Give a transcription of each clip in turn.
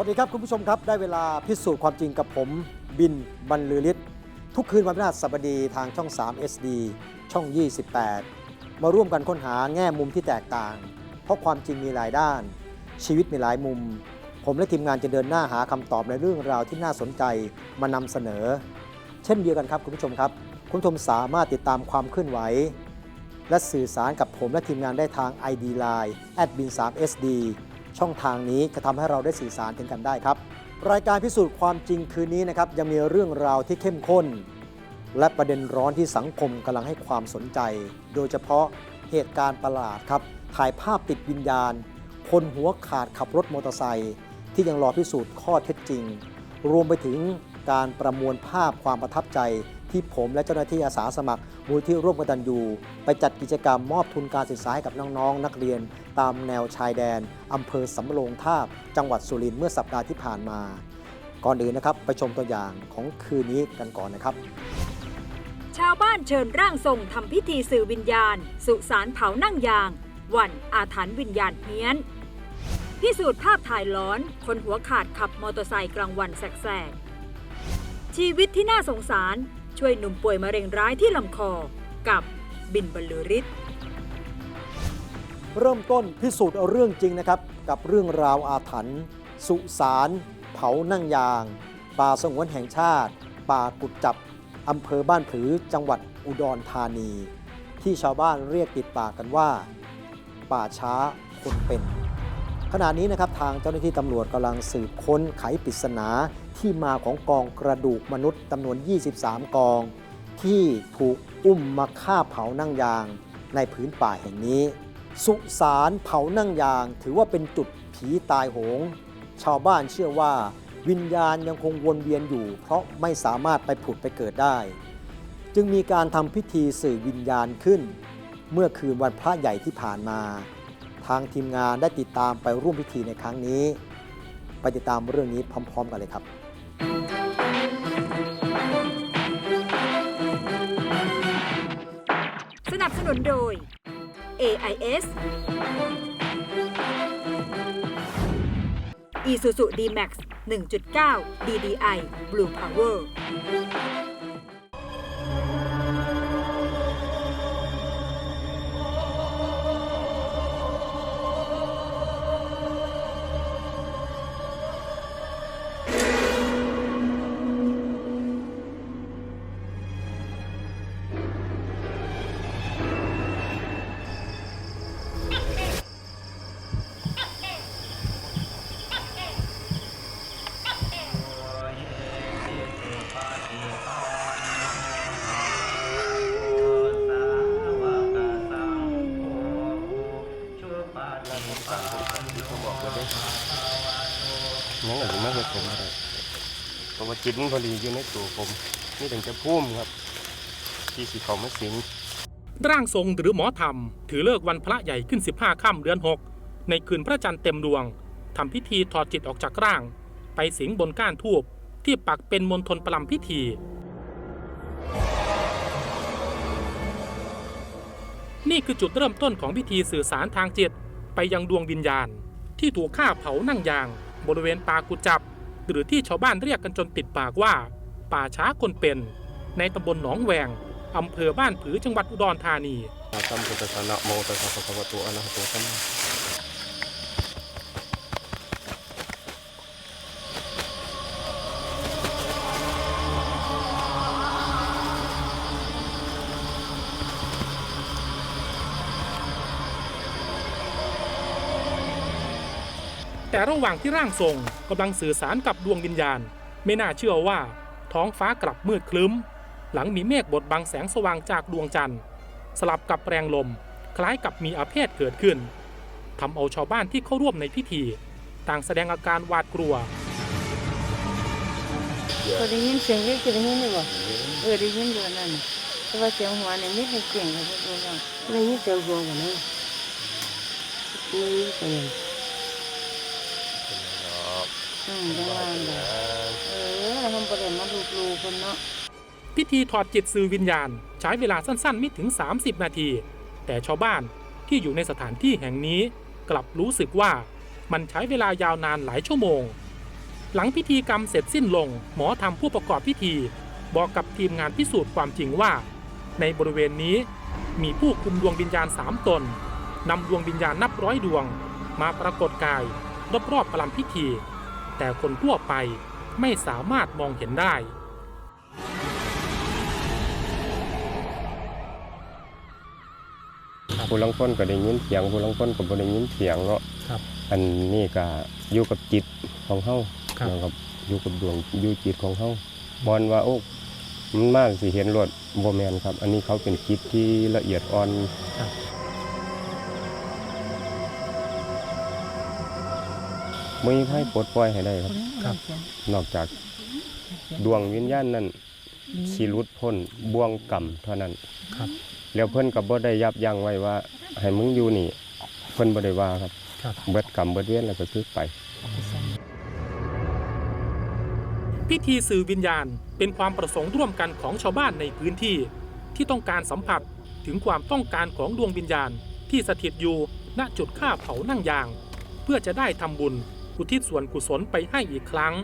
สวัสดีครับคุณผู้ชมครับ ได้เวลาพิสูจน์ความจริงกับผมบินบรรลือฤทธิ์ทุกคืนวันพฤหัสบดีทางช่อง 3 SD ช่อง 28 มาร่วมกันค้นหาแง่มุมที่แตกต่าง เพราะความจริงมีหลายด้าน ชีวิตมีหลายมุม ผมและทีมงานจะเดินหน้าหาคำตอบในเรื่องราวที่น่าสนใจมานำเสนอ เช่นเดียวกันครับคุณผู้ชมครับ คุณผู้ชมสามารถติดตามความเคลื่อนไหว และสื่อสารกับผมและทีมงานได้ทาง ID Line bin 3 SD ช่องทางนี้จะทำให้เราได้สื่อสารถึงกันได้ครับ รายการพิสูจน์ความจริงคืนนี้นะครับยังมีเรื่องราวที่เข้มข้น และประเด็นร้อนที่สังคมกำลังให้ความสนใจ โดยเฉพาะเหตุการณ์ประหลาดครับถ่ายภาพติดวิญญาณ คนหัวขาดขับรถมอเตอร์ไซค์ที่ยังรอพิสูจน์ข้อเท็จจริง รวมไปถึงการประมวลภาพความประทับใจ ที่ผมและเจ้าหน้าที่อาสาสมัคร มูลที่ร่วมกตันยูไปจัดกิจกรรมมอบทุนการศึกษาให้กับน้องๆนักเรียน ตามแนวชายแดนอำเภอสำโรงทาบ จังหวัดสุรินทร์เมื่อสัปดาห์ที่ผ่านมา ก่อนอื่นนะครับ ไปชมตัวอย่างของคืนนี้กันก่อนนะครับ ชาวบ้านเชิญร่างทรงทำพิธีสื่อวิญญาณ สุสานเผานั่งยาง วันอาถรรพ์วิญญาณเฮี้ยนพิสูจน์ภาพถ่ายหล้อน คนหัวขาดขับมอเตอร์ไซค์กลางวันแสกๆชีวิตที่น่าสงสาร ช่วยหนุ่มป่วยมะเร็งร้ายที่ลำคอ กับบินบรรลือฤทธิ์เริ่มต้นพิสูจน์เรื่องจริงนะครับ กับเรื่องราวอาถรรพ์สุสานเผานั่งยาง ป่าสงวนแห่งชาติ ป่ากุดจับอำเภอบ้านผือจังหวัดอุดรธานี ที่ชาวบ้านเรียกติดปากกันว่า ป่าช้าคนเป็น ขณะนี้นะครับทางเจ้าหน้าที่ตำรวจกำลังสืบค้นไขปริศนา ที่มาของกองกระดูกมนุษย์จำนวน 23 กอง ที่ถูกอุ้มมาฆ่าเผานั่งยางในพื้นป่าแห่งนี้ สุสานเผานั่งยาง ถือว่าเป็นจุดผีตายโหง ชาวบ้านเชื่อว่าวิญญาณยังคงวนเวียนอยู่ เพราะไม่สามารถไปผุดไปเกิดได้ จึงมีการทำพิธีสื่อวิญญาณขึ้น เมื่อคืนวันพระใหญ่ที่ผ่านมา ทางทีมงานได้ติดตามไปร่วมพิธีในครั้งนี้ ไปติดตามเรื่องนี้พร้อม ๆ กันเลยครับ สนับสนุนโดย AIS Isuzu D-Max 1.9 DDI Blue Power เพราะว่าจิตมันพอดีอยู่ในตัวผม นี่ถึงจะพุ่มครับ ที่สีเขามาสิง ร่างทรงหรือหมอธรรม ถือเลิกวันพระใหญ่ขึ้น 15ค่ำเดือน 6 ในคืนพระจันทร์เต็มดวงทำพิธีถอดจิตออกจากร่าง ไปสิงบนก้านทูบที่ปักเป็นมณฑลประลำพิธี นี่คือจุดเริ่มต้นของพิธีสื่อสารทางจิต ไปยังดวงวิญญาณ ที่ถูกฆ่าเผานั่งยาง บริเวณปากุจับ หรือที่ชาวบ้านเรียกกันจนติดปากว่า ป่าช้าคนเป็น ในตำบลหนองแวงอำเภอบ้านผือจังหวัดอุดรธานี ตามพุทธศาสนะโมตัสสะภะวะโตอะระหะโตสัมมา แต่ระหว่างที่ร่างทรงกำลังสื่อสารกับดวงวิญญาณ ไม่น่าเชื่อว่า ท้องฟ้ากลับมืดคลึ้ม หลังมีเมฆบดบังแสงสว่างจากดวงจันทร์ สลับกับแรงลม คล้ายกับมีอาเพศเกิดขึ้นทำเอาชาวบ้านที่เข้าร่วมในพิธี ต่างแสดงอาการหวาดกลัวก็ได้ยินเสียงเล็กจะได้ยินเลยบ่เออได้ยินอยู่นั่นน่ะแต่ว่าเสียงหัวเนี่ยไม่ได้เก่งครับพวกเราได้ยินเสียงหัวกันนะได้ยินเสียง อืมจังหวะนั้นแหละเออทำประเด็นมาดูดูคนเนาะพิธีถอดจิตสื่อวิญญาณ ใช้เวลาสั้นๆ ไม่ถึง 30 นาที แต่ชาวบ้านที่อยู่ในสถานที่แห่งนี้กลับรู้สึกว่ามันใช้เวลายาวนานหลายชั่วโมง หลังพิธีกรรมเสร็จสิ้นลง หมอทำผู้ประกอบพิธี บอกกับทีมงานพิสูจน์ความจริงว่า ในบริเวณนี้มีผู้คุมดวงวิญญาณสามตนนำดวงวิญญาณนับร้อยดวง มาปรากฏกายรอบๆประลำพิธี แต่คนทั่วไปไม่สามารถมองเห็นได้ผู้ลังคนก็ได้ยินเสียงผู้ลังคนก็บ่ได้ยินเสียงเนาะครับอันนี้ก็อยู่กับจิตของเฮาครับนะครับอยู่กับดวงอยู่จิตของเฮาบอนว่าโอ้มันมากสิเห็นรถบ่แม่นครับ อันนี้เขาเป็นจิตที่ละเอียดอ่อนครับ ม่มีไผปลดปล่อยให้ได้ครับ ครับ นอกจากดวงวิญญาณนั้นสิหลุดพ้นบ่วงกรรมเท่านั้นครับ แล้วเพิ่นก็บ่ได้ยับยั้งไว้ว่า ให้มึงอยู่นี่ เพิ่นบ่ได้ว่าครับ ครับ เบิดกรรมเบิดเวรแล้วก็คือไป พิธีสื่อวิญญาณเป็นความประสงค์ร่วมกันของชาวบ้านในพื้นที่ ที่ต้องการสัมผัสถึงความต้องการของดวงวิญญาณที่สถิตอยู่ณจุดฆ่าเผานั่งยาง เพื่อจะได้ทำบุญ อุทิศส่วนกุศลไปให้อีกครั้ง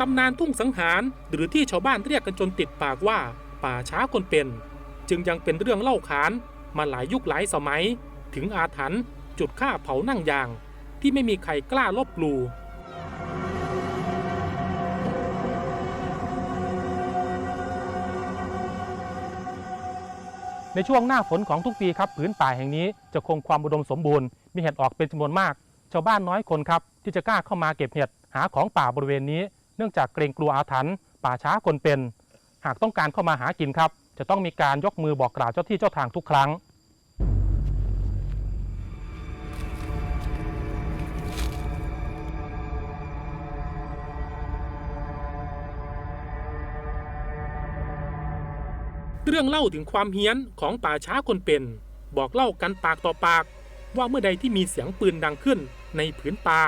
ตำนานทุ่งสังหารหรือที่ชาวบ้านเรียกกันจนติดปากว่า ป่าช้าคนเป็น จึงยังเป็นเรื่องเล่าขานมาหลายยุคหลายสมัย ถึงอาถรรพ์จุดฆ่าเผานั่งยาง ที่ไม่มีใครกล้าลบหลู่ในช่วงหน้าฝนของทุกปีครับผืนป่าแห่งนี้จะคงความอุดมสมบูรณ์มีเห็ดออกเป็นจำนวนมาก ชาวบ้านน้อยคนครับที่จะกล้าเข้ามาเก็บเห็ดหาของป่าบริเวณนี้ เนื่องจากเกรงกลัวอาถรรพ์ป่าช้าคนเป็น หากต้องการเข้ามาหากินครับ จะต้องมีการยกมือบอกกล่าวเจ้าที่เจ้าทางทุกครั้ง เรื่องเล่าถึงความเฮี้ยนของป่าช้าคนเป็น บอกเล่ากันปากต่อปาก ว่าเมื่อใดที่มีเสียงปืนดังขึ้นในผืนป่า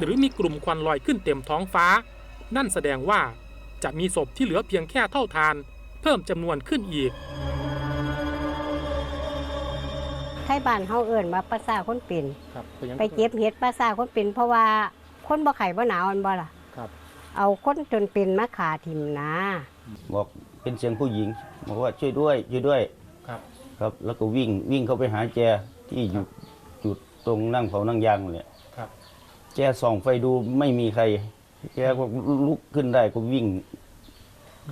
หรือมีกลุ่มควันลอยขึ้นเต็มท้องฟ้า นั่นแสดงว่าจะมีศพที่เหลือเพียงแค่เท่าทาน เพิ่มจำนวนขึ้นอีกไทยบ้านเฮาเอิ้นว่าภาษาคนเป็นครับไปเก็บเห็ดภาษาคนเป็นเพราะว่าคนบ่ไข่บ่หนาวอันบ่ล่ะครับ เอาคนจนเป็นมาขาทิมนะบอก เป็นเสียงผู้หญิงบอกว่าช่วยด้วยช่วยด้วยครับ ครับ แล้วก็วิ่งวิ่งเข้าไปหาแจที่อยู่จุดตรงนั่งเผานั่งยางเลยครับ แจส่องไฟดูไม่มีใครแกก็ลุกขึ้นได้ก็วิ่ง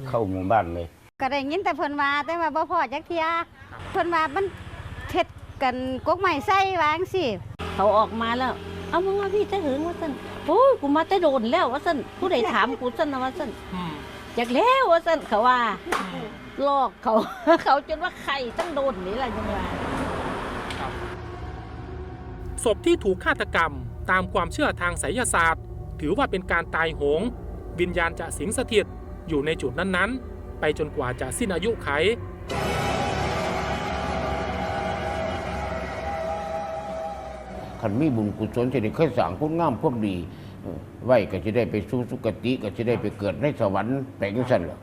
เข้าหมู่บ้านเลย ก็ได้ยินแต่เพิ่นว่าแต่ว่าบ่พอจักเที่ยเพิ่นว่ามันเฮ็ดกันกกไม้ใส่วาจั่งสิเขาออกมาแล้ว เอามึงมาพี่จะหึงว่าซั่นโอ้ยกูมาแต่โดนแล้วว่าซั่นผู้ใดถามกูซั่นนะว่าซั่น จักแล้วว่าซั่นเขาว่าลอกเขา เขาจนว่าไข่ตั้งโดนนี่ล่ะจังว่าศพที่ถูกฆาตกรรมตามความเชื่อทางไสยศาสตร์ ถือว่าเป็นการตายโหง วิญญาณจะสิงสถิตอยู่ในจุดนั้นๆ ไปจนกว่าจะสิ้นอายุไข ขันมีบุญกุศลจะได้เคยสั่งคุณงามความดี เออไว้ก็จะได้ไปสู่สุคติ ก็จะได้ไปเกิดในสวรรค์แปลงสั่นเหรอ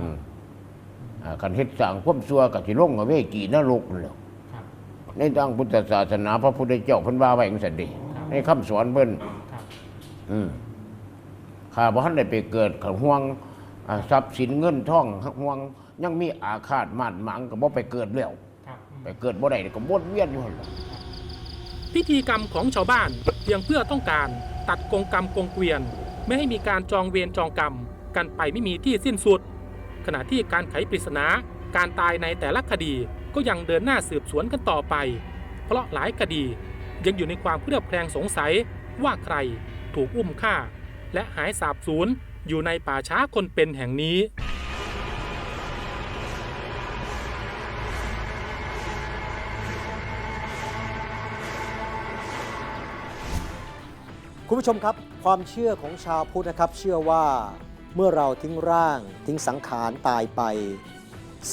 อืมอ่าขันเฮ็ดสั่งความซัวก็จะลงกับเวกีนรกนั่นแหล้วครับในทางพุทธศาสนา พระพุทธเจ้าเพิ่นว่าไว้จังซั่นเด้ในคำสอนเพิ่นครับอืมข้าบ่ทันได้ไปเกิดขันห่วงอ่าทรัพย์สินเงินทองห่วง ยังมีอาฆาตมาดหมางก็บ่ไปเกิดแล้วไปเกิดบ่ได้ก็วนเวียนอยู่หั่นล่ะพิธีกรรมของชาวบ้านเพียงเพื่อต้องการ ตัดกงกรรมกงเกวียน ไม่ให้มีการจองเวรจองกรรม กันไปไม่มีที่สิ้นสุด ขณะที่การไขปริศนาการตายในแต่ละคดีก็ยังเดินหน้าสืบสวนกันต่อไป เพราะหลายคดียังอยู่ในความเครือบแคลงสงสัยว่าใครถูกอุ้มฆ่า และหายสาบสูญอยู่ในป่าช้าคนเป็นแห่งนี้ คุณผู้ชมครับ ความเชื่อของชาวพุทธนะครับ เชื่อว่าเมื่อเราทิ้งร่างทิ้งสังขารตายไป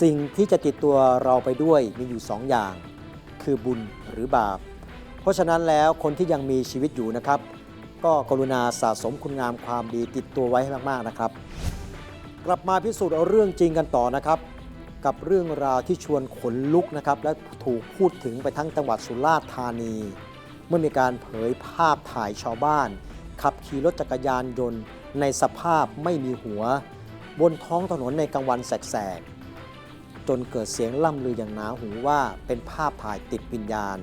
สิ่งที่จะติดตัวเราไปด้วยมีอยู่สองอย่าง คือบุญหรือบาป เพราะฉะนั้นแล้วคนที่ยังมีชีวิตอยู่นะครับ ก็กรุณาสะสมคุณงามความดีติดตัวไว้ให้มากๆนะครับ กลับมาพิสูจน์เอาเรื่องจริงกันต่อนะครับ กับเรื่องราวที่ชวนขนลุกนะครับและถูกพูดถึงไปทั้งจังหวัดสุราษฎร์ธานี มื่อมีการเผยภาพถ่ายชาวบ้าน ขับขี่รถจักรยานยนต์ ในสภาพไม่มีหัว บนท้องถนนในกลางวันแสกๆ จนเกิดเสียงล่ำลืออย่างหนาหูว่าเป็นภาพถ่ายติดวิญญาณ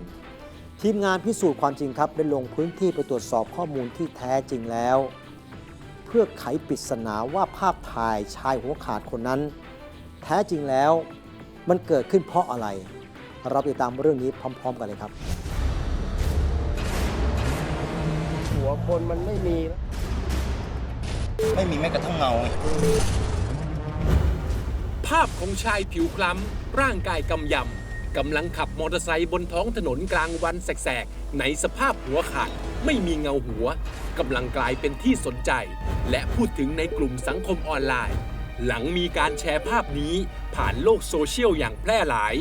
ทีมงานพิสูจน์ความจริงครับได้ลงพื้นที่ไปตรวจสอบข้อมูลที่แท้จริงแล้ว เพื่อไขปริศนาว่าภาพถ่ายชายหัวขาดคนนั้น แท้จริงแล้วมันเกิดขึ้นเพราะอะไร เราไปติดตามเรื่องนี้พร้อม ๆ กันเลยครับ หัวคนมันไม่มี ไม่มีแม้กระทั่งเงาไงภาพของชายผิวคล้ำ ร่างกายกำยำกำลังขับมอเตอร์ไซค์บนท้องถนนกลางวันแสกๆในสภาพหัวขาดไม่มีเงาหัวกำลังกลายเป็นที่สนใจ และพูดถึงในกลุ่มสังคมออนไลน์ หลังมีการแชร์ภาพนี้ผ่านโลกโซเชียลอย่างแพร่หลาย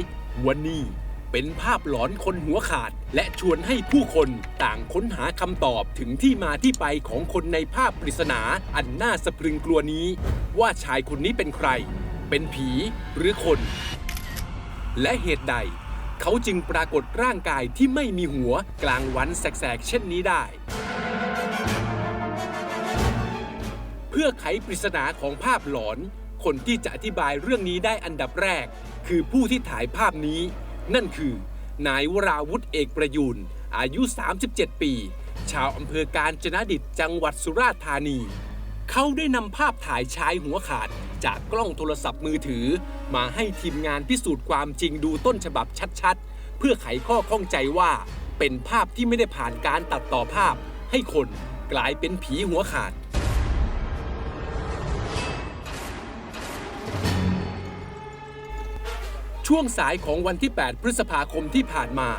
วันนี้ เป็นภาพหลอนคนหัวขาด และชวนให้ผู้คนต่างค้นหาคำตอบถึงที่มาที่ไปของคนในภาพปริศนาอันน่าสะพรึงกลัวนี้ ว่าชายคนนี้เป็นใคร เป็นผีหรือคน และเหตุใด เขาจึงปรากฏร่างกายที่ไม่มีหัวกลางวันแสกๆ เช่นนี้ได้ เพื่อไขปริศนาของภาพหลอน คนที่จะอธิบายเรื่องนี้ได้อันดับแรก คือผู้ที่ถ่ายภาพนี้ นั่นคือ นายวราวุธเอกประยูน อายุ 37 ปี ชาวอำเภอการจนดิตจังหวัดสุราษฎร์ธานี เขาได้นำภาพถ่ายชายหัวขาดจากกล้องโทรศัพท์มือถือ มาให้ทีมงานพิสูจน์ความจริงดูต้นฉบับชัดๆ เพื่อไขข้อข้องใจว่า เป็นภาพที่ไม่ได้ผ่านการตัดต่อภาพ ให้คนกลายเป็นผีหัวขาด ช่วงสายของวันที่ 8 พฤษภาคมที่ผ่านมา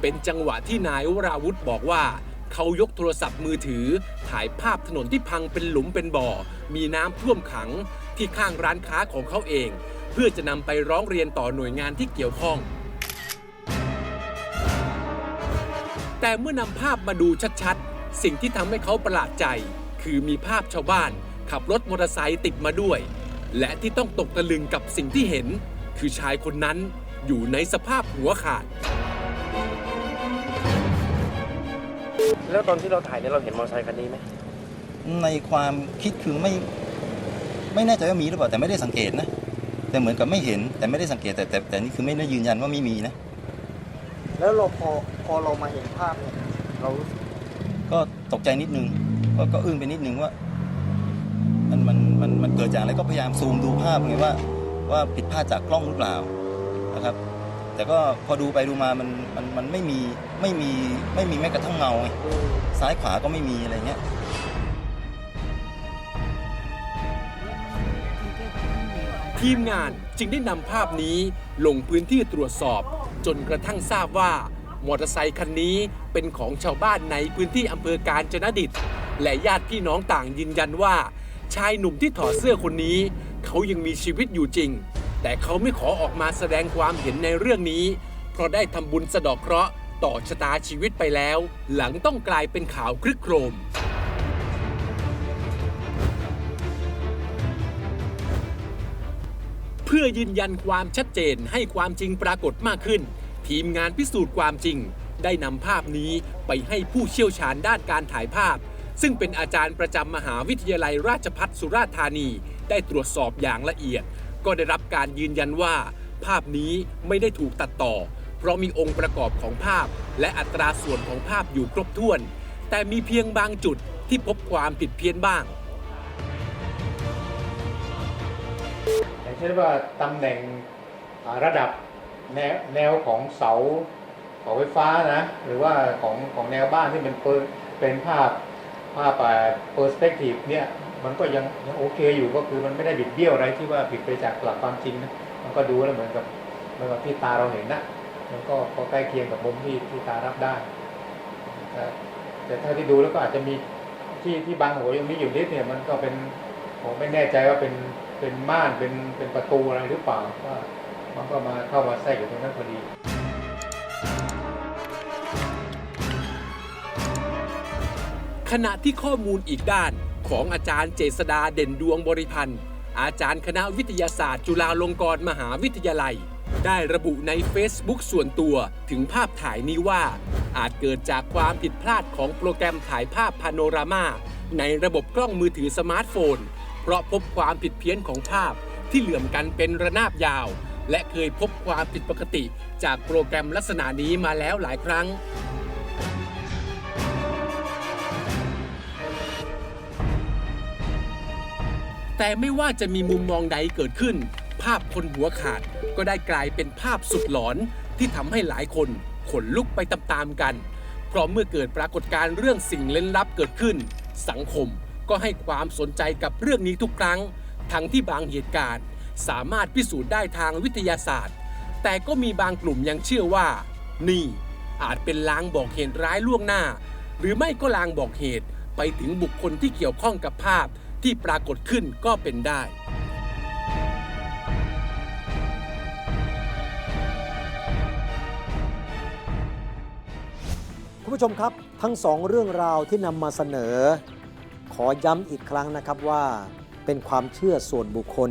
เป็นจังหวะที่นายวราวุธบอกว่า เขายกโทรศัพท์มือถือ ถ่ายภาพถนนที่พังเป็นหลุมเป็นบ่อ มีน้ำท่วมขังที่ข้างร้านค้าของเขาเอง เพื่อจะนำไปร้องเรียนต่อหน่วยงานที่เกี่ยวข้อง แต่เมื่อนำภาพมาดูชัดๆ สิ่งที่ทำให้เขาประหลาดใจ คือมีภาพชาวบ้าน ขับรถมอเตอร์ไซค์ติดมาด้วย และที่ต้องตกตะลึงกับสิ่งที่เห็น คือชายคนนั้นอยู่ในสภาพหัวขาด แล้วตอนที่เราถ่ายเนี่ยเราเห็นมอเตอร์ไซค์คันนี้ไหมในความคิดคือไม่ไม่แน่ใจว่ามีหรือเปล่าแต่ไม่ได้สังเกตนะแต่เหมือนกับไม่เห็นแต่ไม่ได้สังเกตแต่แต่แต่นี่คือไม่ได้ยืนยันว่าไม่มีนะ แล้วเราพอพอเรามาเห็นภาพเนี่ย เรารู้สึกก็ตกใจนิดนึงก็ก็อึ้งไปนิดนึงว่า มันมันมันมันเกิดจากอะไรก็พยายามซูมดูภาพไงว่า ว่าผิดพลาดจากกล้องหรือเปล่านะครับ แต่ก็พอดูไปดูมามันมันมันไม่มีไม่มีไม่มีแม้กระทั่งเงาไงซ้ายขวาก็ไม่มีอะไรเงี้ยทีมงานจึงได้นำภาพนี้ลงพื้นที่ตรวจสอบ จนกระทั่งทราบว่ามอเตอร์ไซคันนี้เป็นของชาวบ้านในพื้นที่อำเภอการจนดิต และญาติพี่น้องต่างยืนยันว่า ชายหนุ่มที่ถอดเสื้อคนนี้ เขายังมีชีวิตอยู่จริง แต่เขาไม่ขอออกมาแสดงความเห็นในเรื่องนี้ เพราะได้ทำบุญสะดอกเคราะห์ต่อชะตาชีวิตไปแล้ว หลังต้องกลายเป็นข่าวคลึกโครม เพื่อยืนยันความชัดเจนให้ความจริงปรากฏมากขึ้น ทีมงานพิสูจน์ความจริง ได้นำภาพนี้ไปให้ผู้เชี่ยวชาญด้านการถ่ายภาพ ซึ่งเป็นอาจารย์ประจำมหาวิทยาลัยราชภัฏสุราษฎร์ธานี ได้ตรวจสอบอย่างละเอียด ก็ได้รับการยืนยันว่า ภาพนี้ไม่ได้ถูกตัดต่อ เพราะมีองค์ประกอบของภาพ และอัตราส่วนของภาพอยู่ครบถ้วน แต่มีเพียงบางจุดที่พบความผิดเพี้ยนบ้าง อย่างเช่นว่าตำแหน่งอ่าระดับแนวแนวของเสาเสาไฟฟ้านะหรือว่าของของแนวบ้านที่เป็นเปอร์เป็นภาพภาพเปอร์สเปกทีฟเนี่ย มันก็ยังยังโอเคอยู่ก็คือมันไม่ได้บิดเบี้ยวอะไรที่ว่าผิดไปจากหลักความจริงนะมันก็ดูแล้วเหมือนกับเหมือนกับที่ตาเราเห็นนะมันก็ก็ใกล้เคียงกับมุมที่ที่ตารับได้แต่แต่ถ้าที่ดูแล้วก็อาจจะมีที่ที่บางหัวยังมีอยู่นิดเนี่ยมันก็เป็นผมไม่แน่ใจว่าเป็นเป็นม่านเป็นเป็นประตูอะไรหรือเปล่าว่ามันก็มาเข้ามาแทรกอยู่ตรงนั้นพอดีขณะที่ข้อมูลอีกด้าน ของอาจารย์เจษดาเด่นดวงบริพันธ์ อาจารย์คณะวิทยาศาสตร์ จุฬาลงกรณ์มหาวิทยาลัย ได้ระบุใน Facebook ส่วนตัวถึงภาพถ่ายนี้ว่า อาจเกิดจากความผิดพลาดของโปรแกรมถ่ายภาพพาโนรามาในระบบกล้องมือถือสมาร์ทโฟน เพราะพบความผิดเพี้ยนของภาพที่เหลื่อมกันเป็นระนาบยาว และเคยพบความผิดปกติจากโปรแกรมลักษณะนี้มาแล้วหลายครั้ง แต่ไม่ว่าจะมีมุมมองใดเกิดขึ้น ภาพคนหัวขาดก็ได้กลายเป็นภาพสุดหลอนที่ทำให้หลายคนขนลุกไปตามๆกัน เพราะเมื่อเกิดปรากฏการณ์เรื่องสิ่งเล่นลับเกิดขึ้น สังคมก็ให้ความสนใจกับเรื่องนี้ทุกครั้ง ทั้งที่บางเหตุการณ์สามารถพิสูจน์ได้ทางวิทยาศาสตร์ แต่ก็มีบางกลุ่มยังเชื่อว่า นี่อาจเป็นลางบอกเหตุร้ายล่วงหน้า หรือไม่ก็ลางบอกเหตุไปถึงบุคคลที่เกี่ยวข้องกับภาพ ที่ปรากฏขึ้นก็เป็นได้ คุณผู้ชมครับทั้งสองเรื่องราวที่นำมาเสนอ ขอย้ำอีกครั้งนะครับว่า เป็นความเชื่อส่วนบุคคล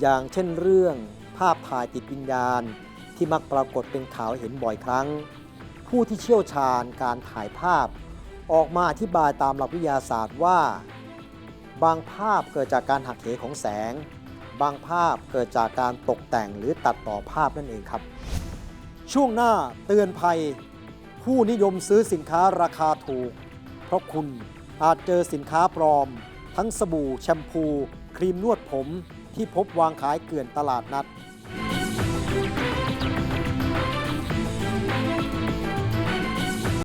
อย่างเช่นเรื่องภาพถ่ายติดวิญญาณ ที่มักปรากฏเป็นข่าวเห็นบ่อยครั้ง ผู้ที่เชี่ยวชาญการถ่ายภาพ ออกมาอธิบายตามหลักวิทยาศาสตร์ว่า บางภาพเกิดจากการหักเหของแสง บางภาพเกิดจากการตกแต่งหรือตัดต่อภาพนั่นเองครับ ช่วงหน้าเตือนภัย ผู้นิยมซื้อสินค้าราคาถูก เพราะคุณอาจเจอสินค้าปลอม ทั้งสบู่แชมพู ครีมนวดผมที่พบวางขายเกลื่อนตลาดนัด